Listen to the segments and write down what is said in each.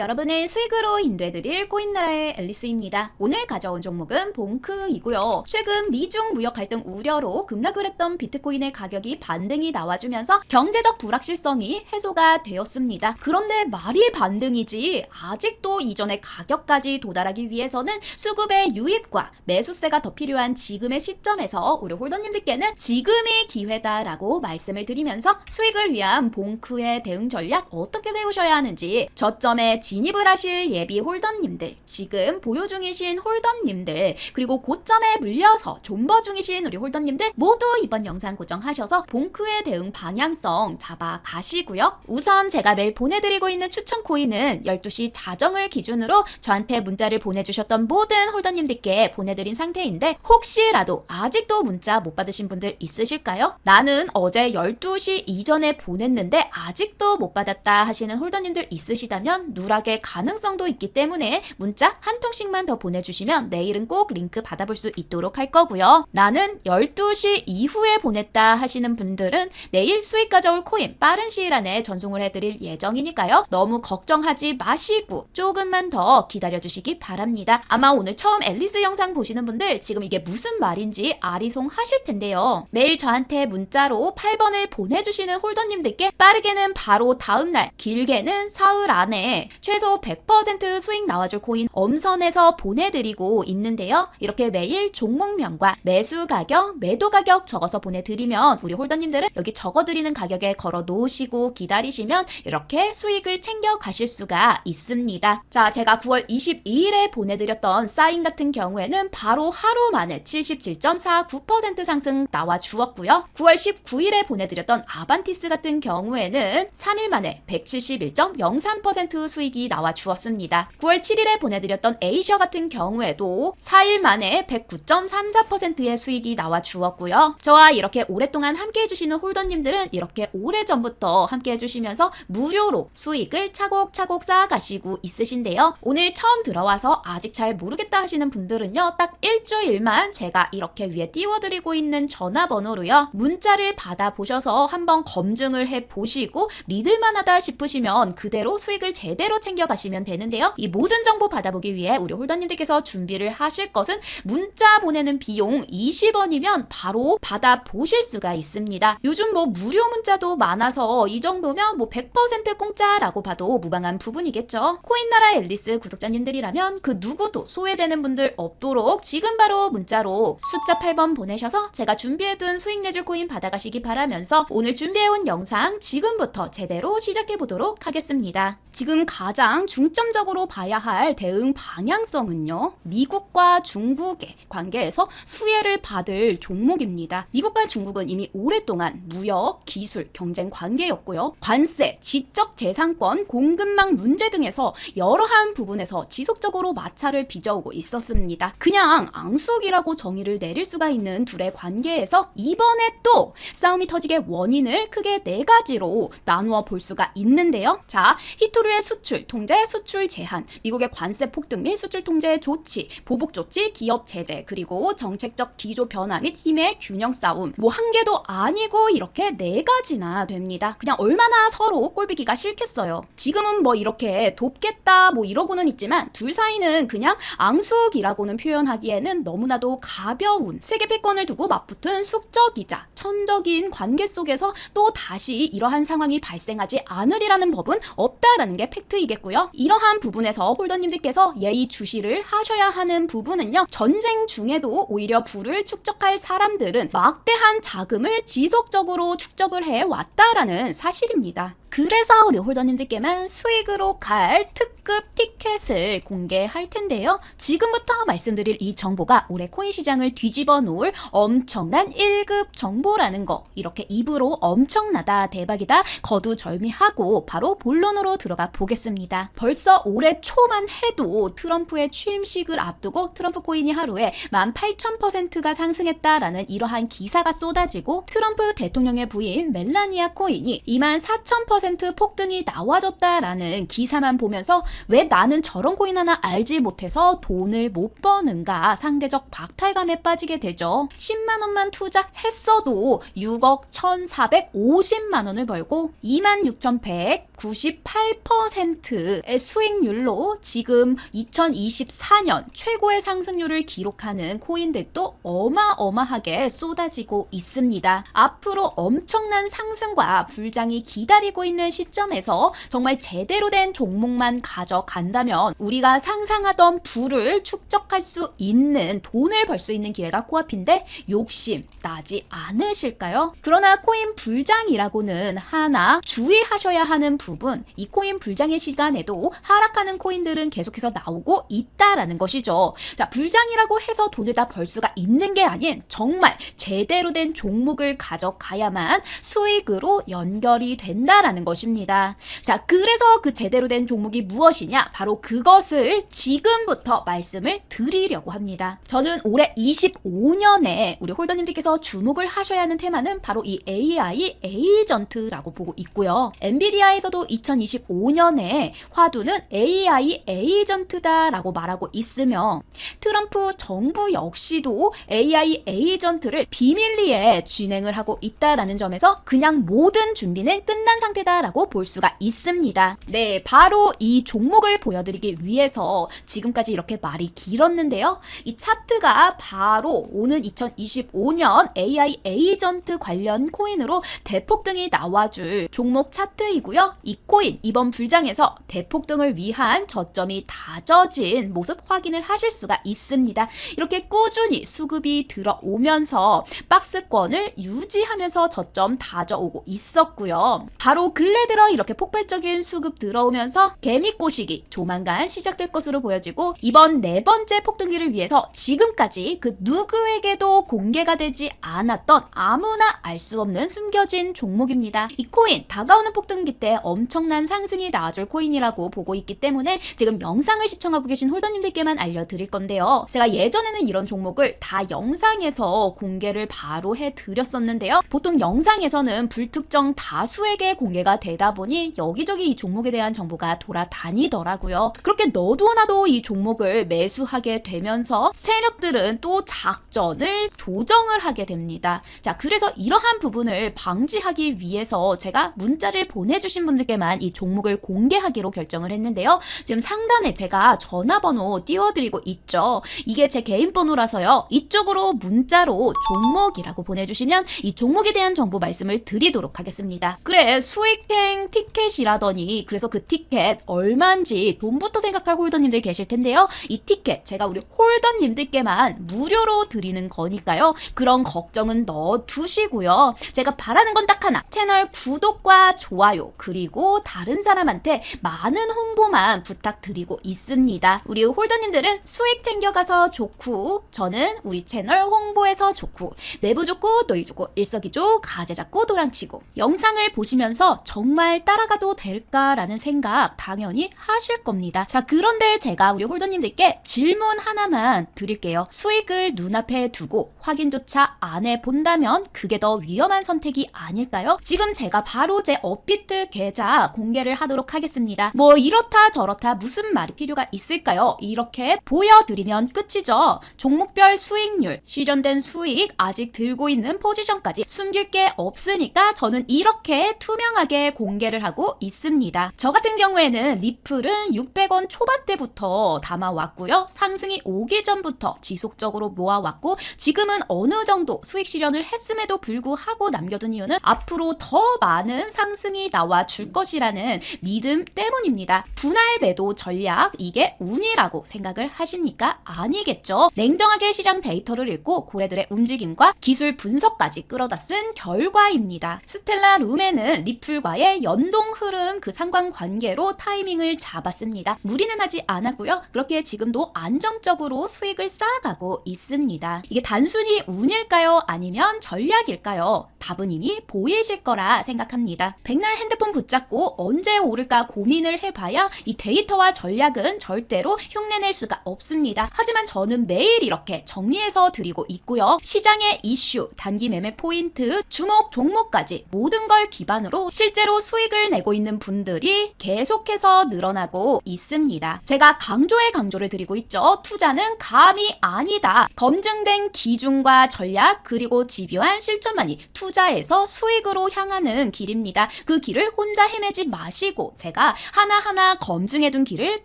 여러분을 수익으로 인도해드릴 코인나라의 앨리스입니다. 오늘 가져온 종목은 봉크이고요. 최근 미중 무역 갈등 우려로 급락을 했던 비트코인의 가격이 반등이 나와주면서 경제적 불확실성이 해소가 되었습니다. 그런데 말이 반등이지 아직도 이전의 가격까지 도달하기 위해서는 수급의 유입과 매수세가 더 필요한 지금의 시점에서 우리 홀더님들께는 지금이 기회다라고 말씀을 드리면서 수익을 위한 봉크의 대응 전략 어떻게 세우셔야 하는지 저점에 진입을 하실 예비 홀더님들 지금 보유 중이신 홀더님들 그리고 고점에 물려서 존버 중이신 우리 홀더님들 모두 이번 영상 고정하셔서 봉크의 대응 방향성 잡아 가시고요. 우선 제가 매일 보내드리고 있는 추천 코인은 12시 자정을 기준으로 저한테 문자를 보내주셨던 모든 홀더님들께 보내드린 상태인데 혹시라도 아직도 문자 못 받으신 분들 있으실까요? 나는 어제 12시 이전에 보냈는데 아직도 못 받았다 하시는 홀더님들 있으시다면 누락 의 가능성도 있기 때문에 문자 한 통씩만 더 보내주시면 내일은 꼭 링크 받아볼 수 있도록 할 거고요. 나는 12시 이후에 보냈다 하시는 분들은 내일 수익 가져올 코인 빠른 시일 안에 전송을 해드릴 예정이니까요. 너무 걱정하지 마시고 조금만 더 기다려주시기 바랍니다. 아마 오늘 처음 앨리스 영상 보시는 분들 지금 이게 무슨 말인지 아리송 하실 텐데요. 매일 저한테 문자로 8번을 보내주시는 홀더님들께 빠르게는 바로 다음날, 길게는 사흘 안에 최소 100% 수익 나와줄 코인 엄선해서 보내드리고 있는데요. 이렇게 매일 종목명과 매수 가격, 매도 가격 적어서 보내드리면 우리 홀더님들은 여기 적어드리는 가격에 걸어 놓으시고 기다리시면 이렇게 수익을 챙겨 가실 수가 있습니다. 자, 제가 9월 22일에 보내드렸던 사인 같은 경우에는 바로 하루 만에 77.49% 상승 나와 주었고요. 9월 19일에 보내드렸던 아반티스 같은 경우에는 3일 만에 171.03% 수익 이 나와 주었습니다. 9월 7일에 보내드렸던 에이셔 같은 경우에도 4일 만에 109.34%의 수익이 나와 주었고요. 저와 이렇게 오랫동안 함께 해주시는 홀더님들은 이렇게 오래전부터 함께 해주시면서 무료로 수익을 차곡차곡 쌓아가시고 있으신데요. 오늘 처음 들어와서 아직 잘 모르겠다 하시는 분들은요. 딱 일주일만 제가 이렇게 위에 띄워드리고 있는 전화번호로요. 문자를 받아보셔서 한번 검증을 해보시고 믿을만하다 싶으시면 그대로 수익을 제대로 챙겨 가시면 되는데요. 이 모든 정보 받아보기 위해 우리 홀더님들께서 준비를 하실 것은 문자 보내는 비용 20원이면 바로 받아 보실 수가 있습니다. 요즘 뭐 무료 문자도 많아서 이 정도면 뭐 100% 공짜라고 봐도 무방한 부분이겠죠. 코인나라 앨리스 구독자님들이라면 그 누구도 소외되는 분들 없도록 지금 바로 문자로 숫자 8번 보내셔서 제가 준비해둔 수익 내줄 코인 받아가시기 바라면서 오늘 준비해온 영상 지금부터 제대로 시작해 보도록 하겠습니다. 지금 가장 중점적으로 봐야 할 대응 방향성은요. 미국과 중국의 관계에서 수혜를 받을 종목입니다. 미국과 중국은 이미 오랫동안 무역, 기술, 경쟁 관계였고요. 관세, 지적 재산권, 공급망 문제 등에서 여러한 부분에서 지속적으로 마찰을 빚어오고 있었습니다. 그냥 앙숙이라고 정의를 내릴 수가 있는 둘의 관계에서 이번에 또 싸움이 터지게 원인을 크게 네 가지로 나누어 볼 수가 있는데요. 자, 히토류의 수출 통제, 수출 제한, 미국의 관세 폭등 및 수출 통제 조치, 보복 조치, 기업 제재, 그리고 정책적 기조 변화 및 힘의 균형 싸움. 뭐 한 개도 아니고 이렇게 네 가지나 됩니다. 그냥 얼마나 서로 꼴비기가 싫겠어요. 지금은 뭐 이렇게 돕겠다 뭐 이러고는 있지만 둘 사이는 그냥 앙숙이라고는 표현하기에는 너무나도 가벼운 세계 패권을 두고 맞붙은 숙적이자 천적인 관계 속에서 또 다시 이러한 상황이 발생하지 않으리라는 법은 없다라는 게 팩트이 겠고요. 이러한 부분에서 홀더님들께서 예의 주시를 하셔야 하는 부분은요. 전쟁 중에도 오히려 부를 축적할 사람들은 막대한 자금을 지속적으로 축적을 해 왔다라는 사실입니다. 그래서 우리 홀더님들께만 수익으로 갈 특급 티켓을 공개할 텐데요. 지금부터 말씀드릴 이 정보가 올해 코인 시장을 뒤집어 놓을 엄청난 1급 정보라는 거. 이렇게 입으로 엄청나다, 대박이다, 거두절미하고 바로 본론으로 들어가 보겠습니다. 벌써 올해 초만 해도 트럼프의 취임식을 앞두고 트럼프 코인이 하루에 18,000%가 상승했다라는 이러한 기사가 쏟아지고 트럼프 대통령의 부인 멜라니아 코인이 24,000% 폭등이 나와졌다라는 기사만 보면서 왜 나는 저런 코인 하나 알지 못해서 돈을 못 버는가 상대적 박탈감에 빠지게 되죠. 10만 원만 투자했어도 6억 1,450만 원을 벌고 26,198%의 수익률로 지금 2024년 최고의 상승률을 기록하는 코인들도 어마어마하게 쏟아지고 있습니다. 앞으로 엄청난 상승과 불장이 기다리고 있는 시점에서 정말 제대로 된 종목만 가져간다면 우리가 상상하던 부를 축적할 수 있는 돈을 벌 수 있는 기회가 코앞인데 욕심 나지 않으실까요? 그러나 코인 불장이라고는 하나 주의하셔야 하는 부분 이 코인 불장의 시간에도 하락하는 코인들은 계속해서 나오고 있다라는 것이죠. 자 불장이라고 해서 돈을 다 벌 수가 있는 게 아닌 정말 제대로 된 종목을 가져가야만 수익으로 연결이 된다라는 것입니다. 자, 그래서 그 제대로 된 종목이 무엇이냐? 바로 그것을 지금부터 말씀을 드리려고 합니다. 저는 올해 25년에 우리 홀더님들께서 주목을 하셔야 하는 테마는 바로 이 AI 에이전트라고 보고 있고요. 엔비디아에서도 2025년에 화두는 AI 에이전트다라고 말하고 있으며 트럼프 정부 역시도 AI 에이전트를 비밀리에 진행을 하고 있다라는 점에서 그냥 모든 준비는 끝난 상태다 라고 볼 수가 있습니다. 네, 바로 이 종목을 보여드리기 위해서 지금까지 이렇게 말이 길었는데요. 이 차트가 바로 오는 2025년 AI 에이전트 관련 코인으로 대폭등이 나와줄 종목 차트이고요. 이 코인 이번 불장에서 대폭등을 위한 저점이 다져진 모습 확인을 하실 수가 있습니다. 이렇게 꾸준히 수급이 들어오면서 박스권을 유지하면서 저점 다져오고 있었고요. 바로 근래 들어 이렇게 폭발적인 수급 들어오면서 개미 꼬시기 조만간 시작될 것으로 보여지고 이번 네 번째 폭등기를 위해서 지금까지 그 누구에게도 공개가 되지 않았던 아무나 알 수 없는 숨겨진 종목입니다. 이 코인 다가오는 폭등기 때 엄청난 상승이 나와줄 코인이라고 보고 있기 때문에 지금 영상을 시청하고 계신 홀더님들께만 알려드릴 건데요. 제가 예전에는 이런 종목을 다 영상에서 공개를 바로 해드렸었는데요. 보통 영상에서는 불특정 다수에게 공개가 되다 보니 여기저기 이 종목에 대한 정보가 돌아다니더라고요. 그렇게 너도 나도 이 종목을 매수하게 되면서 세력들은 또 작전을 조정을 하게 됩니다. 자, 그래서 이러한 부분을 방지하기 위해서 제가 문자를 보내주신 분들께만 이 종목을 공개하기로 결정을 했는데요. 지금 상단에 제가 전화번호 띄워드리고 있죠. 이게 제 개인 번호라서요. 이쪽으로 문자로 종목이라고 보내주시면 이 종목에 대한 정보 말씀을 드리도록 하겠습니다. 그래, 수 익행 티켓이라더니 그래서 그 티켓 얼마인지 돈부터 생각할 홀더님들 계실 텐데요. 이 티켓 제가 우리 홀더님들께만 무료로 드리는 거니까요. 그런 걱정은 넣어 두시고요. 제가 바라는 건 딱 하나. 채널 구독과 좋아요 그리고 다른 사람한테 많은 홍보만 부탁드리고 있습니다. 우리 홀더님들은 수익 챙겨가서 좋고 저는 우리 채널 홍보해서 좋고 내부 좋고 너희 좋고 일석이조 가재 잡고 도랑치고 영상을 보시면서 정말 따라가도 될까라는 생각 당연히 하실 겁니다. 자 그런데 제가 우리 홀더님들께 질문 하나만 드릴게요. 수익을 눈앞에 두고 확인조차 안 해본다면 그게 더 위험한 선택이 아닐까요? 지금 제가 바로 제 업비트 계좌 공개를 하도록 하겠습니다. 뭐 이렇다 저렇다 무슨 말이 필요가 있을까요? 이렇게 보여드리면 끝이죠. 종목별 수익률, 실현된 수익, 아직 들고 있는 포지션까지 숨길 게 없으니까 저는 이렇게 투명하게 공개를 하고 있습니다. 저 같은 경우에는 리플은 600원 초반대부터 담아왔고요. 상승이 오기 전부터 지속적으로 모아왔고 지금 은 어느 정도 수익 실현을 했음에도 불구하고 남겨둔 이유는 앞으로 더 많은 상승이 나와 줄 것이라는 믿음 때문입니다. 분할 매도 전략 이게 운이라고 생각을 하십니까? 아니겠죠. 냉정하게 시장 데이터를 읽고 고래들의 움직임과 기술 분석까지 끌어다 쓴 결과입니다. 스텔라 룸에는 리플과의 연동 흐름 그 상관 관계로 타이밍을 잡았습니다. 무리는 하지 않았고요. 그렇게 지금도 안정적으로 수익을 쌓아가고 있습니다. 이게 단순 히 운일까요? 아니면 전략일까요? 답은 이미 보이실 거라 생각합니다. 백날 핸드폰 붙잡고 언제 오를까 고민을 해봐야 이 데이터와 전략은 절대로 흉내낼 수가 없습니다. 하지만 저는 매일 이렇게 정리해서 드리고 있고요. 시장의 이슈, 단기 매매 포인트, 주목 종목까지 모든 걸 기반으로 실제로 수익을 내고 있는 분들이 계속해서 늘 드러나고 있습니다. 제가 강조에 강조를 드리고 있죠. 투자는 감이 아니다. 검증된 기준 과 전략 그리고 집요한 실천만이 투자에서 수익으로 향하는 길입니다. 그 길을 혼자 헤매지 마시고 제가 하나하나 검증해둔 길을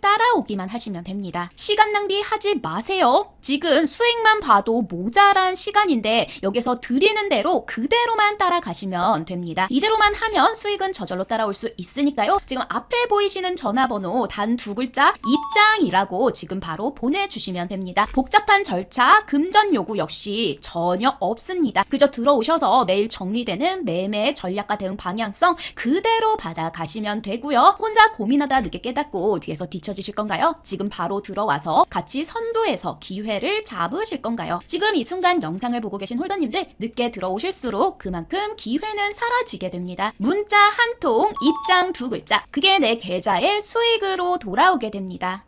따라오기만 하시면 됩니다. 시간 낭비하지 마세요. 지금 수익만 봐도 모자란 시간인데 여기서 드리는 대로 그대로만 따라가시면 됩니다. 이대로만 하면 수익은 저절로 따라올 수 있으니까요. 지금 앞에 보이시는 전화번호 단 두 글자 입장이라고 지금 바로 보내주시면 됩니다. 복잡한 절차, 금전 요구 역시 전혀 없습니다. 그저 들어오셔서 매일 정리되는 매매 전략과 대응 방향성 그대로 받아가시면 되고요. 혼자 고민하다 늦게 깨닫고 뒤에서 뒤처지실 건가요? 지금 바로 들어와서 같이 선두에서 기회를 잡으실 건가요? 지금 이 순간 영상을 보고 계신 홀더님들 늦게 들어오실수록 그만큼 기회는 사라지게 됩니다. 문자 한 통, 입장 두 글자. 그게 내 계좌의 수익으로 돌아오게 됩니다.